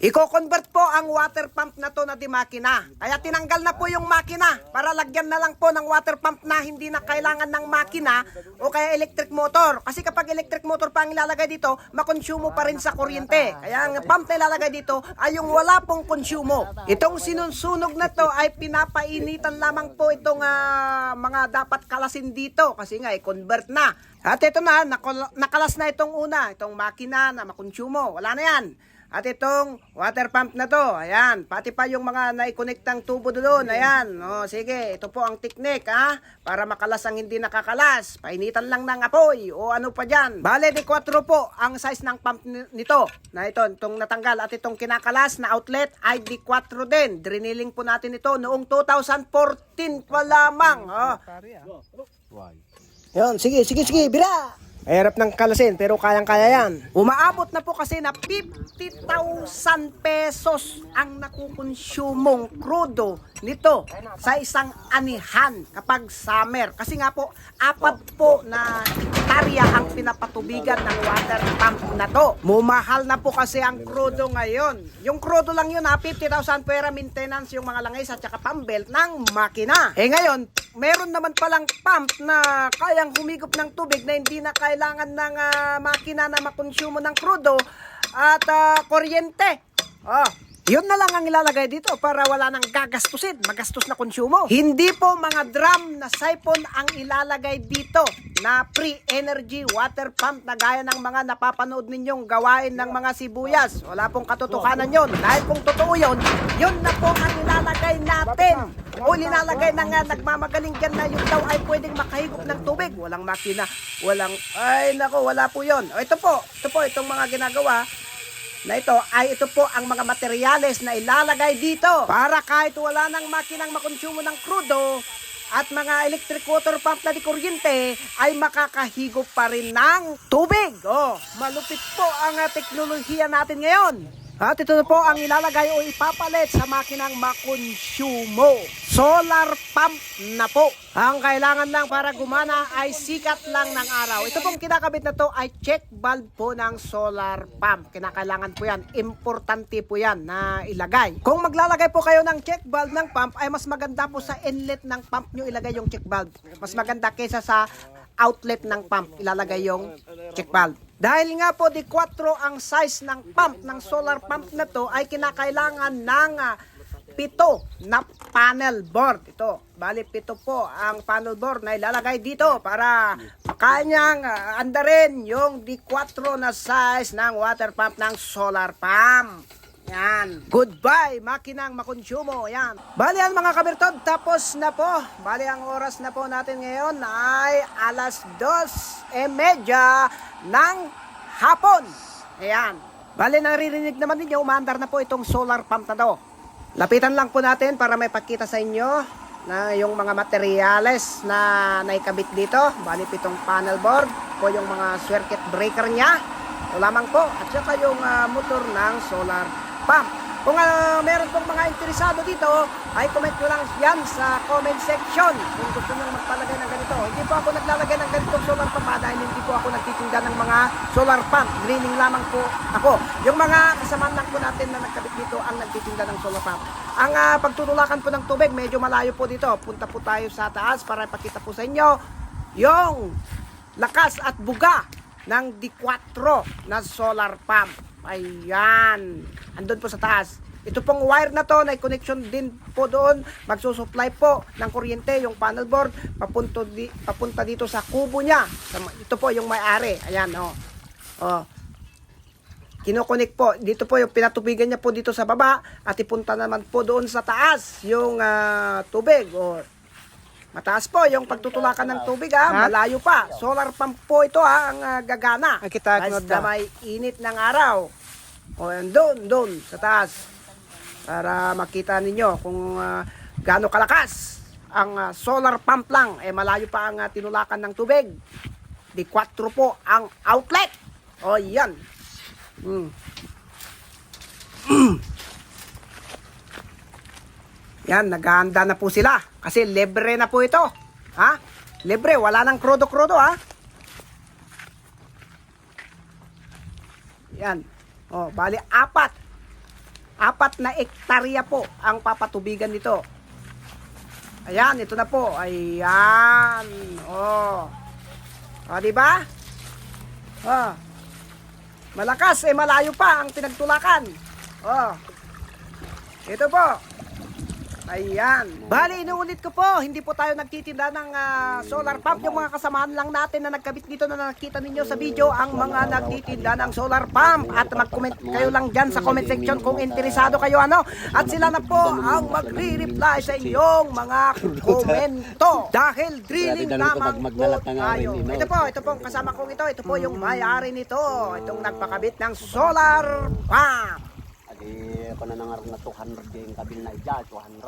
Iko-convert po ang water pump na to na di makina. Kaya tinanggal na po yung makina para lagyan na lang po ng water pump na hindi na kailangan ng makina o kaya electric motor. Kasi kapag electric motor pa ang ilalagay dito, makonsumo pa rin sa kuryente. Kaya ang pump na ilalagay dito ay yung wala pong konsumo. Itong sinunsunog na to ay pinapainitan lamang po itong ah, mga dapat kalasin dito kasi nga i-convert na. At ito na, nakalas na itong una, itong makina na makonsumo. Wala na yan. At itong water pump na to, ayan, pati pa yung mga naikonektang tubo doon, ayan. O, sige, ito po ang technique, ha? Para makalas ang hindi nakakalas. Painitan lang ng apoy o ano pa dyan. Bale, di 4 po ang size ng pump ni- nito. Na ito, itong natanggal at itong kinakalas na outlet ay di 4 din. Driniling po natin ito noong 2014 pa lamang. Oh. Yun, sige, sige, sige, bira! Mahirap ng kalasin, pero kayang-kaya yan. Umaabot na po kasi na 50,000 pesos ang nakukonsumong krudo nito sa isang anihan kapag summer. Kasi nga po, apat po na hektarya ang pinapatubigan ng water pump na to. Mumahal na po kasi ang krudo ngayon. Yung krudo lang yun ha, 50,000 pera maintenance yung mga langis at saka pambelt ng makina. Eh ngayon, meron naman palang pump na kayang humigop ng tubig na hindi na kailangan ng ah, makina na makonsumo ng krudo at ah, kuryente. Oh, yun na lang ang ilalagay dito para wala nang gagastusin, magastos na konsumo. Hindi po mga drum na siphon ang ilalagay dito na pre-energy water pump na gaya ng mga napapanood ninyong gawain ng mga sibuyas. Wala pong katotohanan yon. Dahil kung totoo yon, yun na po ang ilalagay natin. O nilalagay na nga nagmamagaling dyan na yun daw ay pwedeng makahigop ng tubig. Walang makina, walang, ay nako, wala po yon. O ito po, ito po, itong mga ginagawa, na ito ay ito po ang mga materyales na ilalagay dito para kahit wala nang makinang makonsumo ng krudo at mga electric water pump na di kuryente ay makakahigop pa rin ng tubig. Oh, malupit po ang ah, teknolohiya natin ngayon. At ito na po ang ilalagay o ipapalit sa makinang makonsumo. Solar pump na po. Ang kailangan lang para gumana ay sikat lang ng araw. Ito pong kinakabit na to ay check valve po ng solar pump. Kinakailangan po yan. Importante po yan na ilagay. Kung maglalagay po kayo ng check valve ng pump ay mas maganda po sa inlet ng pump nyo ilagay yung check valve. Mas maganda kaysa sa outlet ng pump ilalagay yung check valve. Dahil nga po di 4 ang size ng pump ng solar pump na to ay kinakailangan ng ah, pito na panel board. Ito, bali pito po ang panel board na ilalagay dito para kanyang ah, andarin yung di 4 na size ng water pump ng solar pump. Yan. Goodbye, makinang makonsumo. Yan. Bali ang mga kabirtod, tapos na po. Bali ang oras na po natin ngayon ay alas 2.30 ng hapon. Ayan. Bali naririnig naman ninyo, umaandar na po itong solar pump na to. Lapitan lang po natin para may pakita sa inyo na yung mga materyales na naikabit dito. Bali pitong panel board po yung mga circuit breaker niya. Ito lamang po. At saka yung ah, motor ng solar pump. Kung ah, meron pong mga interesado dito, ay comment nyo lang yan sa comment section kung gusto nyo magpalagay ng ganito. Hindi po ako naglalagay ng ganitong solar pump ah, dahil hindi po ako nagtitinda ng mga solar pump. Greening lamang po ako. Yung mga kasamaan lang po natin na nagkabit dito ang nagtitinda ng solar pump. Ang ah, pagtutulakan po ng tubig, medyo malayo po dito. Punta po tayo sa taas para ipakita po sa inyo yung lakas at buga ng D4 na solar pump. Ayan. Andun po sa taas. Ito pong wire na to, na connection din po doon. Magsusupply po ng kuryente yung panel board papunto di, papunta dito sa kubo niya. Ito po yung may-ari. Ayan, oh. Oh. Kinokonek po. Dito po yung pinatubigan niya po dito sa baba at ipunta naman po doon sa taas yung ah, tubig or Mataas po yung pagtutulakan ng tubig ha, malayo pa. Solar pump po ito ha, ang ah, gagana. Ay, kita, Basta na. may init ng araw. O yan doon, doon, sa taas. Para makita ninyo kung ah, gaano kalakas. Ang ah, solar pump lang, eh malayo pa ang ah, tinulakan ng tubig. Di 4 po ang outlet. O yan. Hmm. Yan, naghahanda na po sila. Kasi libre na po ito. Ha? Libre, wala nang krodo-krodo ha. Yan. Oh, bali apat. Apat na ektarya po ang papatubigan nito. Ayan, ito na po. Ayan. Oh. O, di ba? Oh. Malakas eh malayo pa ang pinagtulakan. Oh. Ito po. Ayan. Bali, inuulit ko po, hindi po tayo nagtitinda ng ah, solar pump. Yung mga kasamaan lang natin na nagkabit dito na nakita ninyo sa video, ang mga nagtitinda ng solar pump. At mag-comment kayo lang dyan sa comment section kung interesado kayo ano. At sila na po ang magre-reply sa inyong mga komento. Dahil drilling lamang po tayo. no? Ito po, ito pong kasama kong ito. Ito po yung may-ari nito. Itong nagpakabit ng solar pump. Adi, ako na nangarap na 200 yung kabil na iya, 200.